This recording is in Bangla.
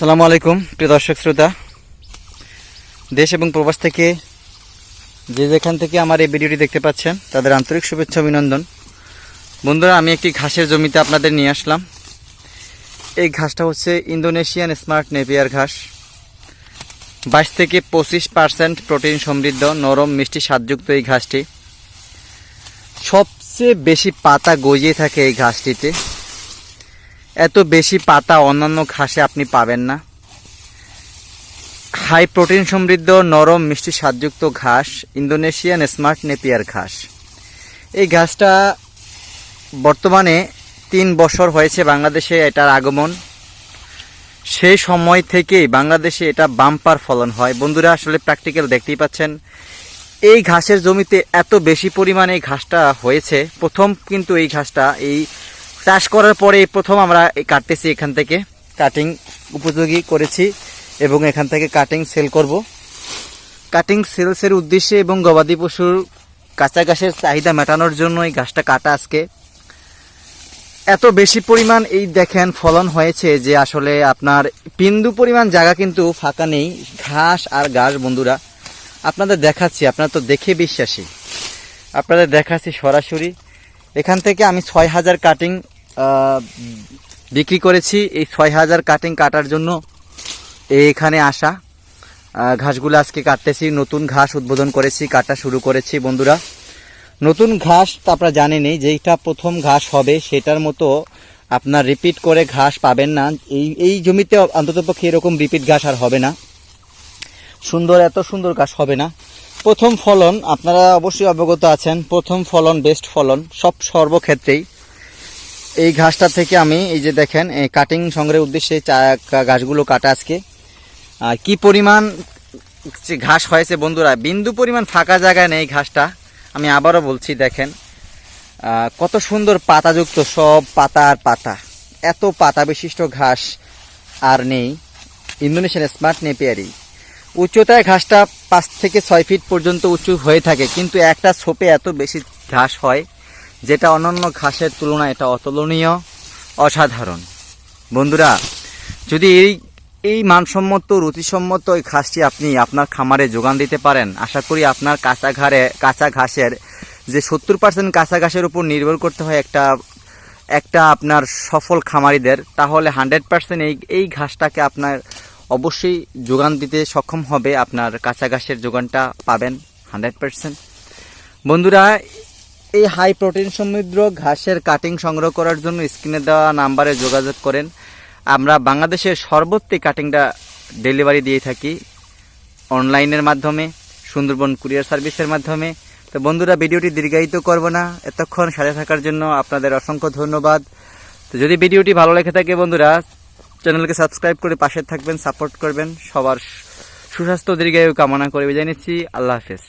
আসসালামু আলাইকুম, প্রিয় দর্শক শ্রোতা। দেশ এবং প্রবাস থেকে যে যেখান থেকে আমার এই ভিডিওটি দেখতে পাচ্ছেন, তাদের আন্তরিক শুভেচ্ছা, অভিনন্দন। বন্ধুরা, আমি একটি ঘাসের জমিতে আপনাদের নিয়ে আসলাম। এই ঘাসটা হচ্ছে ইন্দোনেশিয়ান স্মার্ট নেপিয়ার ঘাস। বাইশ থেকে পঁচিশ পার্সেন্ট প্রোটিন সমৃদ্ধ, নরম, মিষ্টি, স্বাদযুক্ত এই ঘাসটি। সবচেয়ে বেশি পাতা গজিয়ে থাকে এই ঘাসটিতে। এত বেশি পাতা অন্যান্য ঘাসে আপনি পাবেন না। হাই প্রোটিন সমৃদ্ধ, নরম, মিষ্টি স্বাদযুক্ত ঘাস, ইন্দোনেশিয়ান স্মার্ট নেপিয়ার ঘাস। এই ঘাসটা বর্তমানে তিন বছর হয়েছে বাংলাদেশে এটার আগমন। সেই সময় থেকেই বাংলাদেশে এটা বাম্পার ফলন হয়। বন্ধুরা, আসলে প্র্যাকটিক্যাল দেখতেই পাচ্ছেন। এই ঘাসের জমিতে এত বেশি পরিমাণে ঘাসটা হয়েছে। প্রথম কিন্তু এই ঘাসটা এই চাষ করার পরে প্রথম আমরা কাটতেছি এখান থেকে। কাটিং উপযোগী করেছি এবং এখান থেকে কাটিং সেল করব। কাটিং সেলসের উদ্দেশ্যে এবং গবাদি পশুর কাঁচা ঘাসের চাহিদা মেটানোর জন্য এই ঘাসটা কাটা আজকে। এত বেশি পরিমাণ এই দেখেন ফলন হয়েছে যে আসলে আপনার বিন্দু পরিমাণ জায়গা কিন্তু ফাঁকা নেই, ঘাস আর ঘাস বন্ধুরা। আপনাদের দেখাচ্ছি, আপনারা তো দেখে বিশ্বাসী। আপনাদের দেখাচ্ছি সরাসরি। এখান থেকে আমি ছয় হাজার কাটিং বিক্রি করেছি। এই ছয় হাজার কাটিং কাটার জন্য এখানে আসা। ঘাসগুলো আজকে কাটতেছি, নতুন ঘাস উদ্বোধন করেছি, কাটা শুরু করেছি বন্ধুরা। নতুন ঘাস তো আপনারা জানেনই যেইটা প্রথম ঘাস হবে, সেটার মতো আপনার রিপিট করে ঘাস পাবেন না। এই এই জমিতে অন্ততপক্ষে এরকম রিপিট ঘাস আর হবে না। সুন্দর, এত সুন্দর ঘাস হবে না। প্রথম ফলন, আপনারা অবশ্যই অবগত আছেন, প্রথম ফলন বেস্ট ফলন, সব সর্বক্ষেত্রেই। এই ঘাসটা থেকে আমি, এই যে দেখেন, এই কাটিং সংগ্রহের উদ্দেশ্যে ঘাসগুলো কাটা আজকে। কি পরিমাণ ঘাস হয়েছে বন্ধুরা, বিন্দু পরিমাণ ফাঁকা জায়গায় নেই ঘাসটা। আমি আবারও বলছি, দেখেন কত সুন্দর পাতাযুক্ত সব পাতা আর পাতা। এত পাতা বিশিষ্ট ঘাস আর নেই। ইন্দোনেশিয়ান স্মার্ট নেপিয়ারি। উচ্চতায় ঘাসটা পাঁচ থেকে ছয় ফিট পর্যন্ত উঁচু হয়ে থাকে, কিন্তু একটা ছোপে এত বেশি ঘাস হয় যেটা অন্যান্য ঘাসের তুলনায় এটা অতুলনীয়, অসাধারণ। বন্ধুরা, যদি এই এই মানসম্মত, রুচিসম্মত এই ঘাসটি আপনি আপনার খামারে যোগান দিতে পারেন, আশা করি আপনার কাঁচা ঘাড়ে, কাঁচা ঘাসের যে সত্তর পার্সেন্ট কাঁচা ঘাসের উপর নির্ভর করতে হয় একটা একটা আপনার সফল খামারিদের, তাহলে হান্ড্রেড পার্সেন্ট এই এই ঘাসটাকে আপনার অবশ্যই যোগান দিতে সক্ষম হবে। আপনার কাঁচা ঘাসের যোগানটা পাবেন হান্ড্রেড পার্সেন্ট। বন্ধুরা, এই হাই প্রোটিন সমৃদ্ধ ঘাসের কাটিং সংগ্রহ করার জন্য স্ক্রিনে দেওয়া নাম্বারে যোগাযোগ করেন। আমরা বাংলাদেশের সর্বত্রে কাটিংটা ডেলিভারি দিয়ে থাকি অনলাইনের মাধ্যমে, সুন্দরবন কুরিয়ার সার্ভিসের মাধ্যমে। তো বন্ধুরা, ভিডিওটি দীর্ঘায়িত করব না। এতক্ষণ সাথে থাকার জন্য আপনাদের অসংখ্য ধন্যবাদ। তো যদি ভিডিওটি ভালো লেগে থাকে বন্ধুরা চ্যানেলকে সাবস্ক্রাইব করে পাশে থাকবেন, সাপোর্ট করবেন। সবার সুস্বাস্থ্য, দীর্ঘায়ু কামনা করে বিদায় নিচ্ছি। আল্লাহ হাফেজ।